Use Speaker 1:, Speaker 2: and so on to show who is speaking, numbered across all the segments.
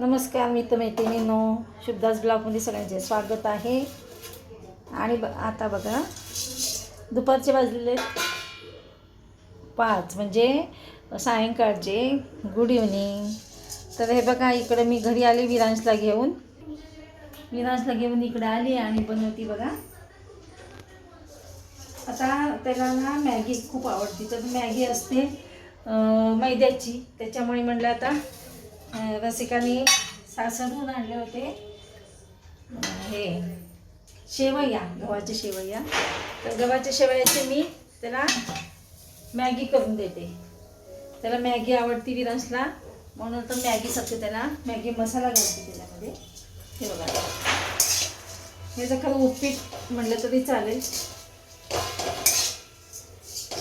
Speaker 1: नमस्कार मित्र मैत्रिणींनो शुभदास ब्लॉगमध्ये सगळ्यांचे स्वागत आहे. आणि ब आता बघा दुपारचे वाजलेले पाच म्हणजे सायंकाळचे गुड इव्हनिंग. तर हे बघा इकडे मी घरी आले विरांशला घेऊन. विरांशला घेऊन इकडे आली आणि बनवती बघा. आता त्याला ना मॅगी खूप आवडते. तर मॅगी असते मैद्याची. त्याच्यामुळे म्हणलं आता रसिकाने सासरहून आणले होते. हे शेवया गव्हाच्या शेवया. तर गव्हाच्या शेवयाचे मी त्याला मॅगी करून देते. त्याला मॅगी आवडती विरांशला म्हणून तर मॅगी सगळं त्याला मॅगी मसाला घालते त्याच्यामध्ये. हे बघा. हे जर खरं उपपीठ म्हटलं तरी चालेल.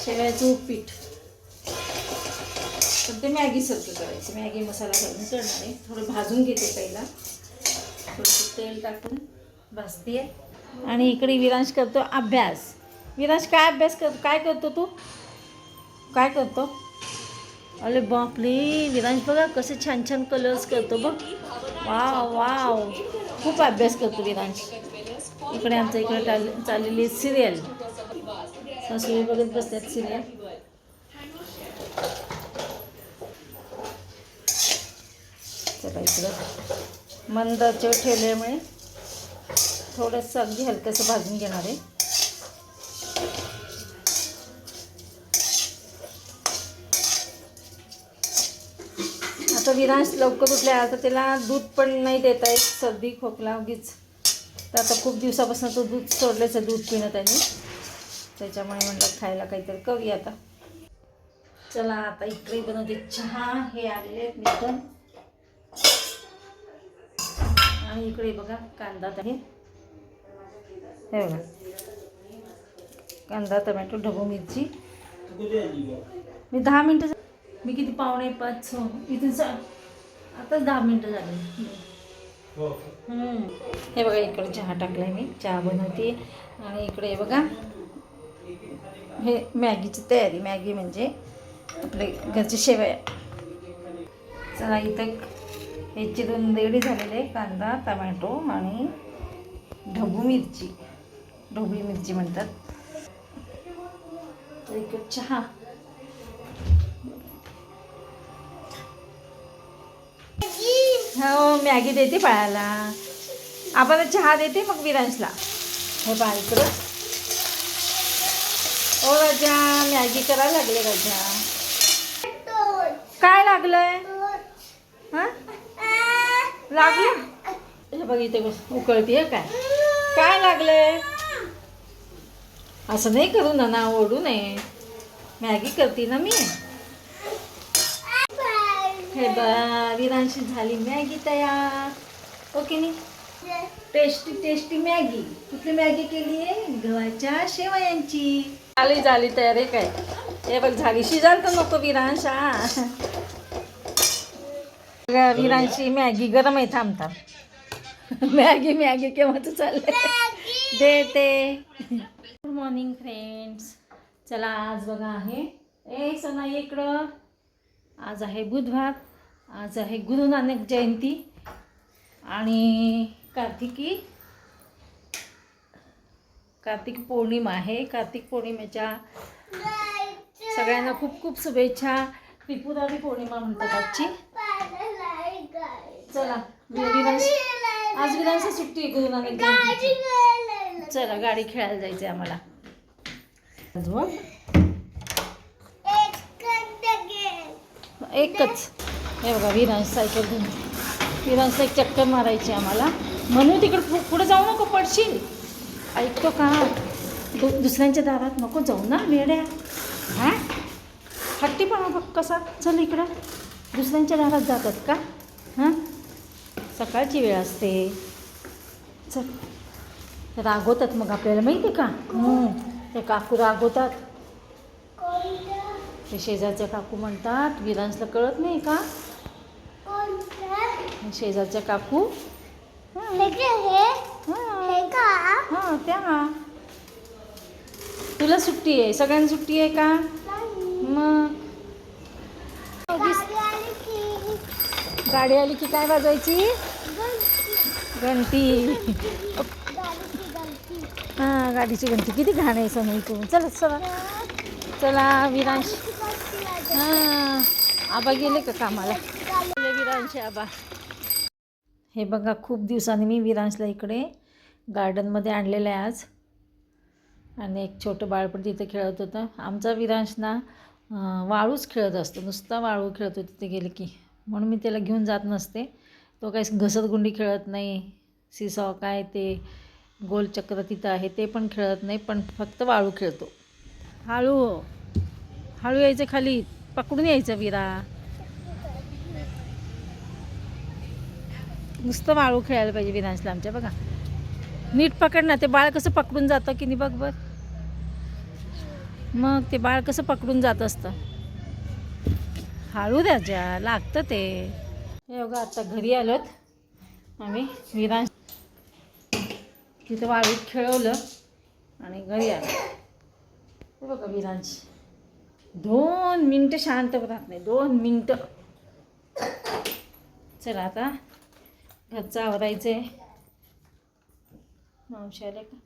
Speaker 1: शेवयाचं उपीठ तर ते मॅगीसारखं करायचं. मॅगी मसाला घालून करणार आहे. थोडं भाजून घेते पहिला. थोडंसं तेल टाकून भाजते आणि इकडे विरांश करतो अभ्यास. विरांश काय अभ्यास कर काय करतो तू? काय करतो? अरे बापले विरांश बघा कसे छान छान कलर्स करतो बघ. Wow wow. खूप अभ्यास करतो विरांश. इकडे आमच्या इकडे चाल चाललेली सिरियल सासूबाई बघत बसतात सिरियल चला इकडं. मंदाच्यावर ठेवल्यामुळे थोडंसं अगदी हलकंसं भाजून घेणार आहे. आता विरांश लवकर उठल्या. आता त्याला दूध पण नाही देता येत. सर्दी खोकला उगीच. तर आता खूप दिवसापासून तो दूध सोडल्याचं दूध पिणं त्याने त्याच्यामुळे म्हणलं खायला काहीतरी करूया आता. चला आता इकडे बनवते चहा. हे आलेले आहेत मिस्टर आणि इकडे बघा कांदा आहे. हे बघा. कांदा टमॅटो ढबू मिरची. मी दहा मिनटं मी किती पावणे पाच इथून सा आताच दहा मिनटं झाली. हे बघा इकडे चहा टाकलाय मी. चहा बनवते. आणि इकडे बघा. हे मॅगीची तयारी. मॅगी म्हणजे आपले घरचे शेवया. चला इथं हे चिरून रेडी झालेले कांदा टमॅटो आणि ढबू मिरची. ढोबळी मिरची म्हणतात. एक चहा. हो मॅगी देते पाळायला आपण चहा देते मग विरांशला. हे पहा इकडं. ओ राजा मॅगी करायला लागले राजा. काय लागलंय? लागलं? हे बघ इथे उकळतीये काय? काय लागलंय? असं नाही करू ना ना ओढू नये. मॅगी करते ना मी. हे बा विरांशी झाली मॅगी तयार. हो ओके नी टेस्टी टेस्टी मॅगी. कुठली मॅगी केली आहे? गव्हाच्या शेवयांची. झाली झाली तयार आहे काय? हे बघ झाली शिजाल तर नको विरांश. विरांशी मॅगी गरम आहे थांबतात मॅगी मॅगी केव्हाच चाललंय? देते. गुड मॉर्निंग फ्रेंड्स चला आज बघा आहे. ए सना इकडं. आज आहे बुधवार. आज आहे गुरु नानक जयंती. आणि कार्तिकी कार्तिक पौर्णिमा आहे. कार्तिक पौर्णिमेच्या सगळ्यांना खूप खूप शुभेच्छा. त्रिपुरारी पौर्णिमा म्हणतात आजची. चला विरांश आज विरांश सुट्टी आहे गुरु नानक जयंती चला गाडी खेळायला जायचं आम्हाला. अजून एकच. हे बघा विरांश सायकल घेऊन. विरांशला एक चक्कर मारायची आम्हाला. म्हणून तिकडे पु- पुढे जाऊ नको पडशील. ऐकतो का? दु दुसऱ्यांच्या दारात नको जाऊ ना वेड्या. हा? हट्टीपणा बघ कसा. चल इकडं. दुसऱ्यांच्या दारात जातात का? हां? सकाळची वेळ असते. चल रागवतात मग आपल्याला माहिती आहे का ते काकू रागवतात. ते शेजारच्या काकू म्हणतात विरांशला कळत नाही का? शेजारच्या काकू? हां त्या. तुला सुट्टी आहे सगळ्यांना सुट्टी आहे का? मग. गाडी आली की काय वाजवायची? घंटी. हां गाडीची घंटी. किती घाण आहे सोनी तू चला चला. चला विरांश. हां आबा गेले का कामाला? विरांश आबा. हे बघा खूप दिवसांनी मी विरांशला इकडे गार्डनमध्ये आणलेलं आहे आज. आणि एक छोटं बाळपण तिथे खेळत होतं. आमचा विरांश ना वाळूच खेळत असतो. नुसता वाळू खेळतो तिथे गेले की. म्हणून मी त्याला घेऊन जात नसते. तो काही घसरगुंडी खेळत नाही. सिसॉ काय ते गोलचक्र तिथं आहे ते पण खेळत नाही पण फक्त वाळू खेळतो. हळू हळू यायचं खाली. पकडून यायचं विरा. नुसतं वाळू खेळायला पाहिजे विरांशला आमच्या बघा. नीट पकड ना ते बाळ कसं पकडून जातं की नाही बघ बघ मग ते बाळ कसं पकडून जात असतं? हळू द्याच्या लागतं ते. हे बघा आता घरी आलोत. आम्ही विरांश तिथं वाळीत खेळवलं आणि घरी आलो. हे बघा विरांश दोन मिनटं शांत राहत नाही दोन मिनटं. चला आता घरचं आवरायचं आहे मावशी आले का?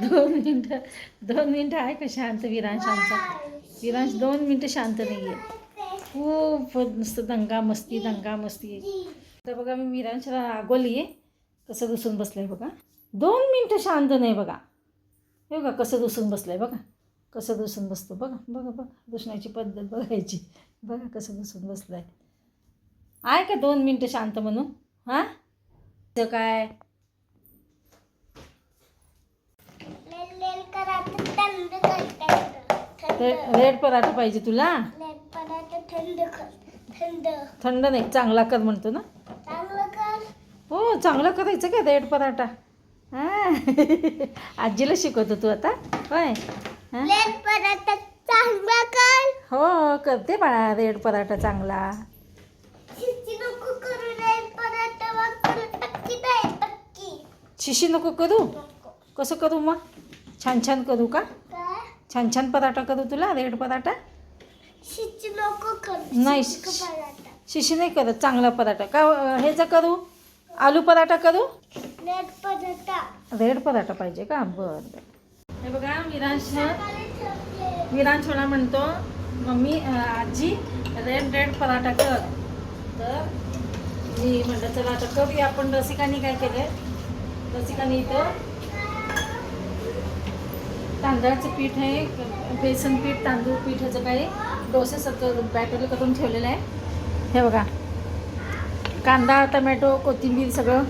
Speaker 1: दोन मिनटं दोन मिनटं आहे का शांत विरांश आमचा विरांश दोन मिनटं शांत नाही आहे खूप नुसतं दंगा मस्ती दंगा मस्ती तर बघा मी विरांशला रागवली आहे कसं दुसून बसलं आहे बघा दोन मिनटं शांत नाही बघा हे बघा कसं दुसून बसलं आहे बघा कसं दुसून बसतो? बघा बघा बघा. दुसण्याची पद्धत बघायची. बघा कसं दुसून बसलं आहे आहे का दोन मिनटं शांत म्हणून? हां? तर काय? रेड पराठा पाहिजे तुला?
Speaker 2: थंड
Speaker 1: नाही चांगला कर म्हणतो ना?
Speaker 2: चांगलं कर.
Speaker 1: हो चांगलं करायचं का रेड पराठा? हां. आजीला शिकवतो तू आता. होय. हां?
Speaker 2: पराठा चांगला कर.
Speaker 1: हो करते बाळा रेड पराठा चांगला.
Speaker 2: शिस्ती नको करू पराठा नाही
Speaker 1: शिशी नको करू?
Speaker 2: नको.
Speaker 1: कसं करू मग? छान छान करू का?
Speaker 2: काय
Speaker 1: छान छान पराठा करू तुला रेड पराठा?
Speaker 2: शिस्ती नको करू
Speaker 1: नाही.
Speaker 2: पराठा.
Speaker 1: शिशी नाही करत चांगला पराठा. का ह्याचा करू? आलू पराठा करू?
Speaker 2: लेट पराठा.
Speaker 1: रेड पराठा पाहिजे का? बरं बरं. हे बघा विरांश विरांश मला म्हणतो मम्मी आजी रेड रेड पराठा कर. तर मी म्हटलं चला आता करूया आपण रसिकाने काय केलं रसिकाने इथं तांदळाचं पीठ आहे बेसन पीठ तांदूळ पीठाचं काही डोसेसारखं बॅटर करून ठेवलेलं आहे. हे बघा कांदा टमॅटो कोथिंबीर सगळं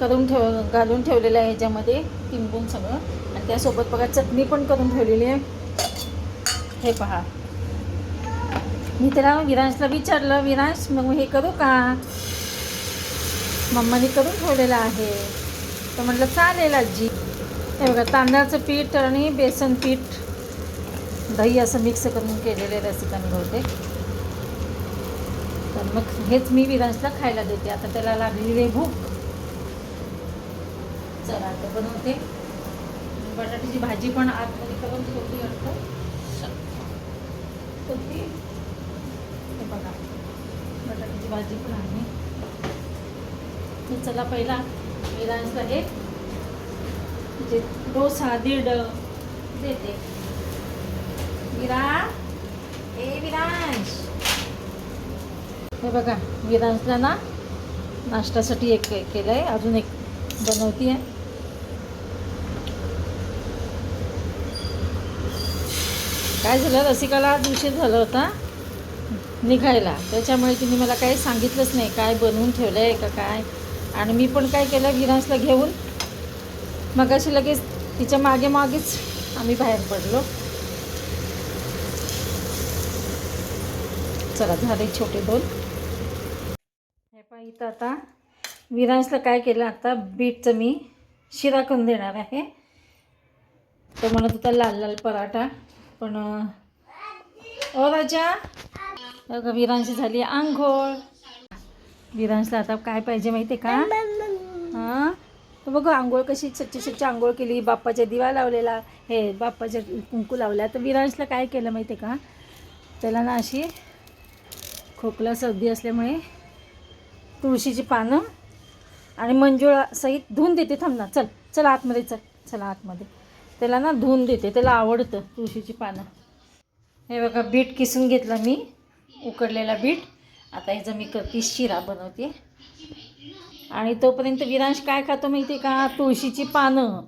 Speaker 1: करून ठेव घालून ठेवलेलं आहे ह्याच्यामध्ये. किंबून सगळं. आणि त्यासोबत बघा चटणी पण करून ठेवलेली आहे. हे पहा. मी त्याला विरांशला विचारलं विरांश मग हे करू का? मम्माने करून ठेवलेलं आहे. तर म्हटलं चालेल आजी. हे बघा तांदळाचं पीठ आणि बेसन पीठ दही असं मिक्स करून केलेले रेसिपी बहुतेक. तर मग हेच मी विरांशला खायला देते. आता त्याला लागलेली भूक. चला आता बनवते बटाट्याची भाजी पण आतमध्ये करून ठेवली वाटतं होती हे बघा. बटाट्याची भाजी पण आहे. चला पहिला. विरांशला हे. म्हणजे डोसा दीड देते. विरा ए विरांश हे बघा विरांशला ना नाश्त्यासाठी एक के- केलं आहे अजून एक बनवती आहे काय झालं? रसिकाला आज उशीर झाला होता निघायला. त्याच्यामुळे तिने मला काही सांगितलंच नाही. काय बनवून ठेवलं आहे का काय? आणि मी पण काय केलं? विरांशला घेऊन मग अशी लगेच तिच्यामागे मागेच आम्ही बाहेर पडलो. चला झाले छोटे दोन. हे पहा इथं आता विरांशला काय केलं? आता बीटचं मी शिरा करून देणार आहे. तो म्हणत होता लाल लाल पराठा. पण ओ राजा. अगं विरांशी झाली आंघोळ. विरांशला आता काय पाहिजे माहिती आहे का? हां? तर बघ आंघोळ कशी स्वच्छ स्वच्छ आंघोळ केली बाप्पाच्या दिवा लावलेला. हे बाप्पाच्या कुंकू लावला तर विरांशला काय केलं माहिती आहे का? त्याला ना अशी खोकला सर्दी असल्यामुळे तुळशीची पानं आणि मंजुळा सहित धुवून देते. थांब ना चल चल आतमध्ये चल चला आतमध्ये. त्याला ना धुवून देते त्याला आवडतं तुळशीची पानं. हे बघा बीट किसून घेतलं मी उकडलेला बीट. आता ह्याचं मी करते शिरा बनवते. आणि तोपर्यंत विरांश काय खातो माहिती आहे का? तुळशीची पानं.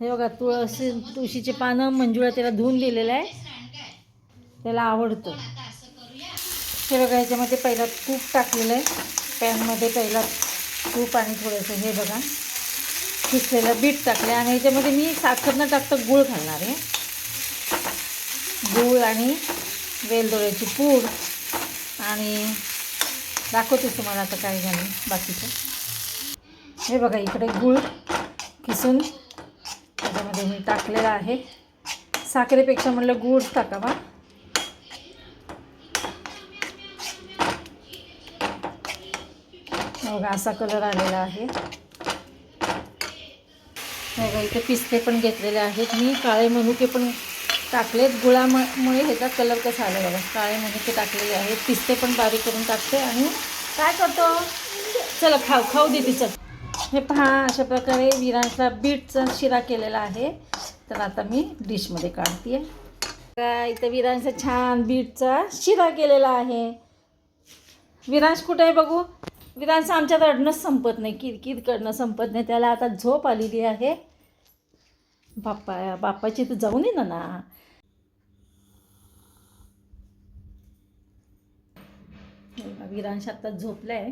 Speaker 1: हे बघा तुळशी तुळशीची पानं मंजुळा त्याला धुवून दिलेलं आहे. त्याला आवडतं. हे बघा ह्याच्यामध्ये पहिला तूप टाकलेलं आहे. पॅनमध्ये पहिला तूप आणि थोडंसं हे बघा. किसलेलं बीट टाकलं आणि याच्यामध्ये मी साखर न टाकता गूळ घालणार आहे. गूळ आणि वेलदोळ्याची पूड आणि दाखवते तुम्हाला आता काय झालं बाकीचं. हे बघा इकडे गूळ किसून त्याच्यामध्ये मी टाकलेला आहे. साखरेपेक्षा म्हटलं गूळ टाकावा. बघा असा कलर आलेला आहे. बघा इथे पिस्ते पण घेतलेले आहेत. मी काळे मनुके पण टाकलेत. गुळामुळे ह्याचा कलर कसा आला बघा. काळे मनुके टाकलेले आहेत. पिस्ते पण बारीक करून टाकते. आणि काय करतो? चला खाऊ खाऊ दे तिचं हे पहा अशा प्रकारे विरांचा बीटचा शिरा केलेला आहे. तर आता मी डिशमध्ये काढते काय इथं विरांचा छान बीटचा शिरा केलेला आहे. विरांश कुठे आहे बघू? विरांश आमच्याकडनंच संपत नाही. किरकिर करणं संपत नाही. त्याला आता झोप आलेली आहे. बाप्पा बाप्पाची तर जाऊन ये ना ना. विरांश आता झोपलं आहे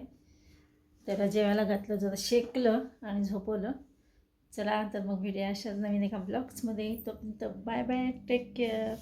Speaker 1: त्याला जेवायला घातलं जरा शेकलं आणि झोपवलं. चला तर मग व्हिडिओ अशाच नवीन एका ब्लॉग्समध्ये तर बाय बाय टेक केअर